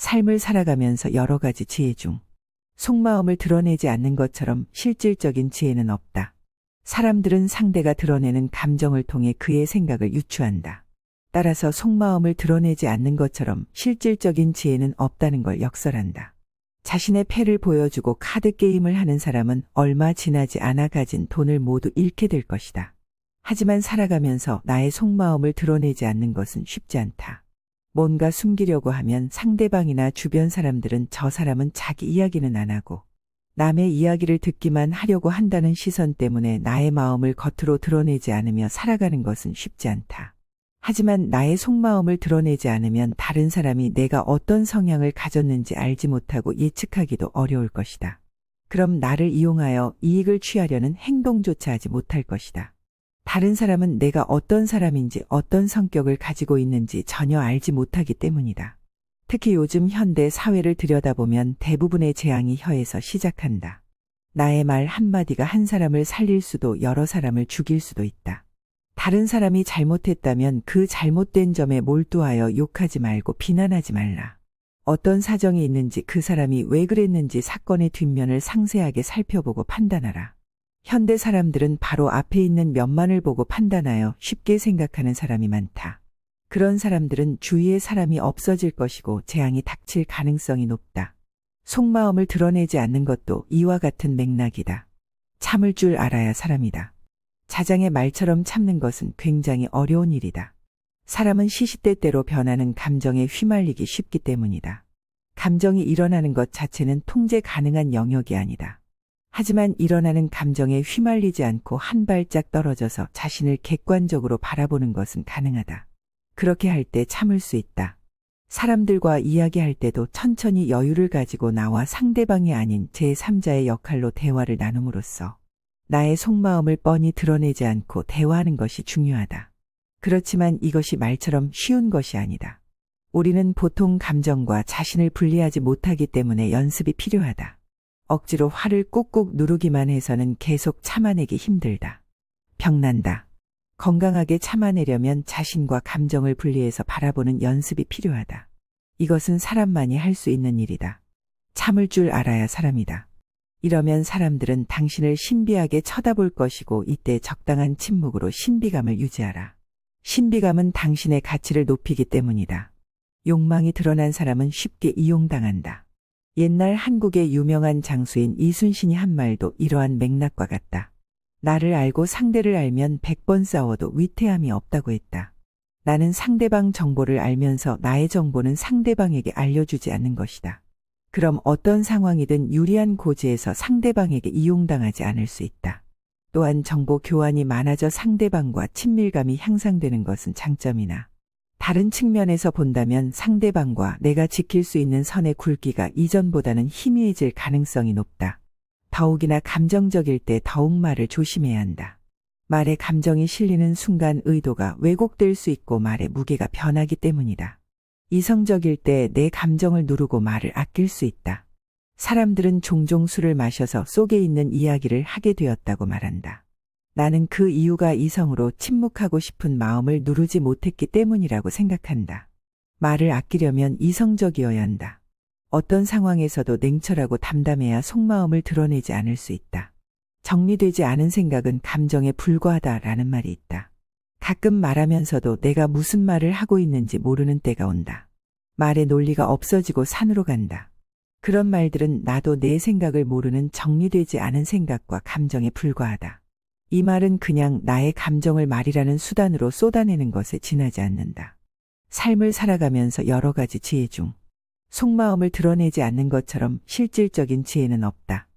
삶을 살아가면서 여러 가지 지혜 중 속마음을 드러내지 않는 것처럼 실질적인 지혜는 없다. 사람들은 상대가 드러내는 감정을 통해 그의 생각을 유추한다. 따라서 속마음을 드러내지 않는 것처럼 실질적인 지혜는 없다는 걸 역설한다. 자신의 패를 보여주고 카드 게임을 하는 사람은 얼마 지나지 않아 가진 돈을 모두 잃게 될 것이다. 하지만 살아가면서 나의 속마음을 드러내지 않는 것은 쉽지 않다. 뭔가 숨기려고 하면 상대방이나 주변 사람들은 저 사람은 자기 이야기는 안 하고 남의 이야기를 듣기만 하려고 한다는 시선 때문에 나의 마음을 겉으로 드러내지 않으며 살아가는 것은 쉽지 않다. 하지만 나의 속마음을 드러내지 않으면 다른 사람이 내가 어떤 성향을 가졌는지 알지 못하고 예측하기도 어려울 것이다. 그럼 나를 이용하여 이익을 취하려는 행동조차 하지 못할 것이다. 다른 사람은 내가 어떤 사람인지 어떤 성격을 가지고 있는지 전혀 알지 못하기 때문이다. 특히 요즘 현대 사회를 들여다보면 대부분의 재앙이 혀에서 시작한다. 나의 말 한마디가 한 사람을 살릴 수도 여러 사람을 죽일 수도 있다. 다른 사람이 잘못했다면 그 잘못된 점에 몰두하여 욕하지 말고 비난하지 말라. 어떤 사정이 있는지 그 사람이 왜 그랬는지 사건의 뒷면을 상세하게 살펴보고 판단하라. 현대 사람들은 바로 앞에 있는 면만을 보고 판단하여 쉽게 생각하는 사람이 많다. 그런 사람들은 주위에 사람이 없어질 것이고 재앙이 닥칠 가능성이 높다. 속마음을 드러내지 않는 것도 이와 같은 맥락이다. 참을 줄 알아야 사람이다. 자장의 말처럼 참는 것은 굉장히 어려운 일이다. 사람은 시시때때로 변하는 감정에 휘말리기 쉽기 때문이다. 감정이 일어나는 것 자체는 통제 가능한 영역이 아니다. 하지만 일어나는 감정에 휘말리지 않고 한 발짝 떨어져서 자신을 객관적으로 바라보는 것은 가능하다. 그렇게 할 때 참을 수 있다. 사람들과 이야기할 때도 천천히 여유를 가지고 나와 상대방이 아닌 제3자의 역할로 대화를 나눔으로써 나의 속마음을 뻔히 드러내지 않고 대화하는 것이 중요하다. 그렇지만 이것이 말처럼 쉬운 것이 아니다. 우리는 보통 감정과 자신을 분리하지 못하기 때문에 연습이 필요하다. 억지로 화를 꾹꾹 누르기만 해서는 계속 참아내기 힘들다. 병난다. 건강하게 참아내려면 자신과 감정을 분리해서 바라보는 연습이 필요하다. 이것은 사람만이 할 수 있는 일이다. 참을 줄 알아야 사람이다. 이러면 사람들은 당신을 신비하게 쳐다볼 것이고 이때 적당한 침묵으로 신비감을 유지하라. 신비감은 당신의 가치를 높이기 때문이다. 욕망이 드러난 사람은 쉽게 이용당한다. 옛날 한국의 유명한 장수인 이순신이 한 말도 이러한 맥락과 같다. 나를 알고 상대를 알면 100번 싸워도 위태함이 없다고 했다. 나는 상대방 정보를 알면서 나의 정보는 상대방에게 알려주지 않는 것이다. 그럼 어떤 상황이든 유리한 고지에서 상대방에게 이용당하지 않을 수 있다. 또한 정보 교환이 많아져 상대방과 친밀감이 향상되는 것은 장점이나 다른 측면에서 본다면 상대방과 내가 지킬 수 있는 선의 굵기가 이전보다는 희미해질 가능성이 높다. 더욱이나 감정적일 때 더욱 말을 조심해야 한다. 말에 감정이 실리는 순간 의도가 왜곡될 수 있고 말의 무게가 변하기 때문이다. 이성적일 때 내 감정을 누르고 말을 아낄 수 있다. 사람들은 종종 술을 마셔서 속에 있는 이야기를 하게 되었다고 말한다. 나는 그 이유가 이성으로 침묵하고 싶은 마음을 누르지 못했기 때문이라고 생각한다. 말을 아끼려면 이성적이어야 한다. 어떤 상황에서도 냉철하고 담담해야 속마음을 드러내지 않을 수 있다. 정리되지 않은 생각은 감정에 불과하다라는 말이 있다. 가끔 말하면서도 내가 무슨 말을 하고 있는지 모르는 때가 온다. 말의 논리가 없어지고 산으로 간다. 그런 말들은 나도 내 생각을 모르는 정리되지 않은 생각과 감정에 불과하다. 이 말은 그냥 나의 감정을 말이라는 수단으로 쏟아내는 것에 지나지 않는다. 삶을 살아가면서 여러 가지 지혜 중 속마음을 드러내지 않는 것처럼 실질적인 지혜는 없다.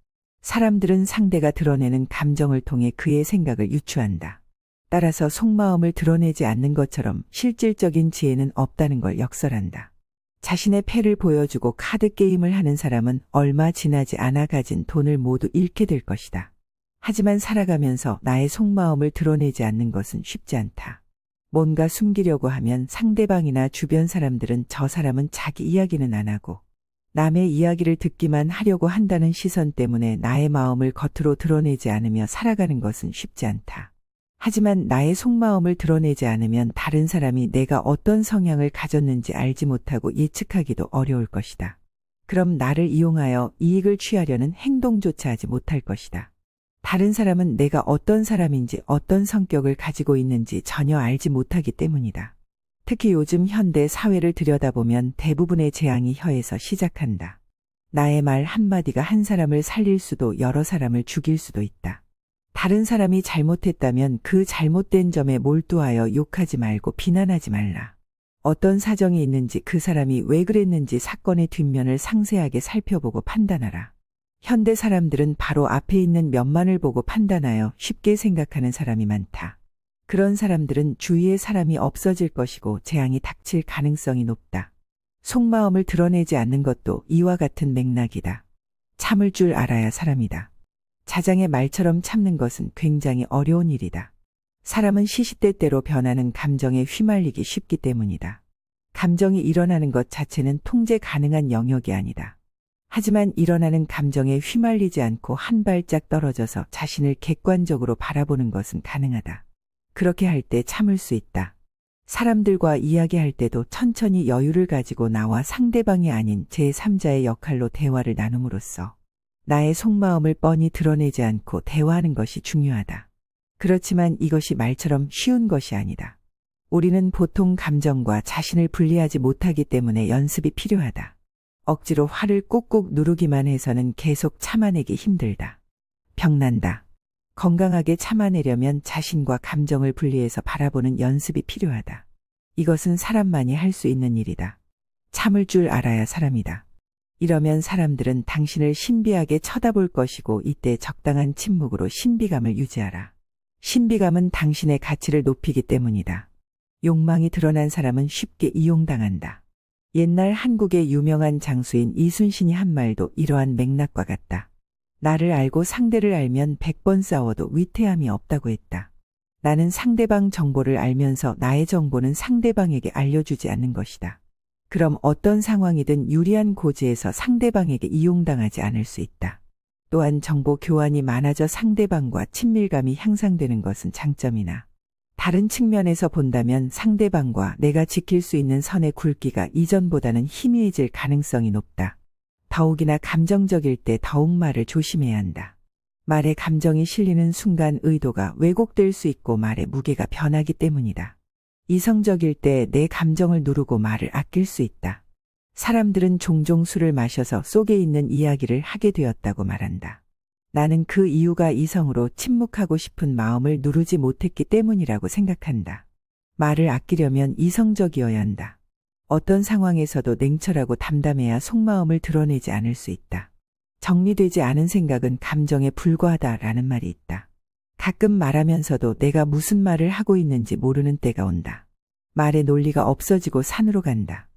사람들은 상대가 드러내는 감정을 통해 그의 생각을 유추한다. 따라서 속마음을 드러내지 않는 것처럼 실질적인 지혜는 없다는 걸 역설한다. 자신의 패를 보여주고 카드 게임을 하는 사람은 얼마 지나지 않아 가진 돈을 모두 잃게 될 것이다. 하지만 살아가면서 나의 속마음을 드러내지 않는 것은 쉽지 않다. 뭔가 숨기려고 하면 상대방이나 주변 사람들은 저 사람은 자기 이야기는 안 하고 남의 이야기를 듣기만 하려고 한다는 시선 때문에 나의 마음을 겉으로 드러내지 않으며 살아가는 것은 쉽지 않다. 하지만 나의 속마음을 드러내지 않으면 다른 사람이 내가 어떤 성향을 가졌는지 알지 못하고 예측하기도 어려울 것이다. 그럼 나를 이용하여 이익을 취하려는 행동조차 하지 못할 것이다. 다른 사람은 내가 어떤 사람인지 어떤 성격을 가지고 있는지 전혀 알지 못하기 때문이다. 특히 요즘 현대 사회를 들여다보면 대부분의 재앙이 혀에서 시작한다. 나의 말 한마디가 한 사람을 살릴 수도 여러 사람을 죽일 수도 있다. 다른 사람이 잘못했다면 그 잘못된 점에 몰두하여 욕하지 말고 비난하지 말라. 어떤 사정이 있는지 그 사람이 왜 그랬는지 사건의 뒷면을 상세하게 살펴보고 판단하라. 현대 사람들은 바로 앞에 있는 면만을 보고 판단하여 쉽게 생각하는 사람이 많다. 그런 사람들은 주위에 사람이 없어질 것이고 재앙이 닥칠 가능성이 높다. 속마음을 드러내지 않는 것도 이와 같은 맥락이다. 참을 줄 알아야 사람이다. 자장의 말처럼 참는 것은 굉장히 어려운 일이다. 사람은 시시때때로 변하는 감정에 휘말리기 쉽기 때문이다. 감정이 일어나는 것 자체는 통제 가능한 영역이 아니다. 하지만 일어나는 감정에 휘말리지 않고 한 발짝 떨어져서 자신을 객관적으로 바라보는 것은 가능하다. 그렇게 할 때 참을 수 있다. 사람들과 이야기할 때도 천천히 여유를 가지고 나와 상대방이 아닌 제3자의 역할로 대화를 나눔으로써 나의 속마음을 뻔히 드러내지 않고 대화하는 것이 중요하다. 그렇지만 이것이 말처럼 쉬운 것이 아니다. 우리는 보통 감정과 자신을 분리하지 못하기 때문에 연습이 필요하다. 억지로 화를 꾹꾹 누르기만 해서는 계속 참아내기 힘들다. 병난다. 건강하게 참아내려면 자신과 감정을 분리해서 바라보는 연습이 필요하다. 이것은 사람만이 할 수 있는 일이다. 참을 줄 알아야 사람이다. 이러면 사람들은 당신을 신비하게 쳐다볼 것이고 이때 적당한 침묵으로 신비감을 유지하라. 신비감은 당신의 가치를 높이기 때문이다. 욕망이 드러난 사람은 쉽게 이용당한다. 옛날 한국의 유명한 장수인 이순신이 한 말도 이러한 맥락과 같다. 나를 알고 상대를 알면 100번 싸워도 위태함이 없다고 했다. 나는 상대방 정보를 알면서 나의 정보는 상대방에게 알려주지 않는 것이다. 그럼 어떤 상황이든 유리한 고지에서 상대방에게 이용당하지 않을 수 있다. 또한 정보 교환이 많아져 상대방과 친밀감이 향상되는 것은 장점이나 다른 측면에서 본다면 상대방과 내가 지킬 수 있는 선의 굵기가 이전보다는 희미해질 가능성이 높다. 더욱이나 감정적일 때 더욱 말을 조심해야 한다. 말에 감정이 실리는 순간 의도가 왜곡될 수 있고 말의 무게가 변하기 때문이다. 이성적일 때 내 감정을 누르고 말을 아낄 수 있다. 사람들은 종종 술을 마셔서 속에 있는 이야기를 하게 되었다고 말한다. 나는 그 이유가 이성으로 침묵하고 싶은 마음을 누르지 못했기 때문이라고 생각한다. 말을 아끼려면 이성적이어야 한다. 어떤 상황에서도 냉철하고 담담해야 속마음을 드러내지 않을 수 있다. 정리되지 않은 생각은 감정에 불과하다라는 말이 있다. 가끔 말하면서도 내가 무슨 말을 하고 있는지 모르는 때가 온다. 말의 논리가 없어지고 산으로 간다.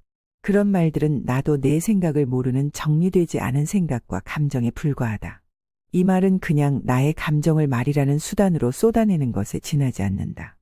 그런 말들은 나도 내 생각을 모르는 정리되지 않은 생각과 감정에 불과하다. 이 말은 그냥 나의 감정을 말이라는 수단으로 쏟아내는 것에 지나지 않는다.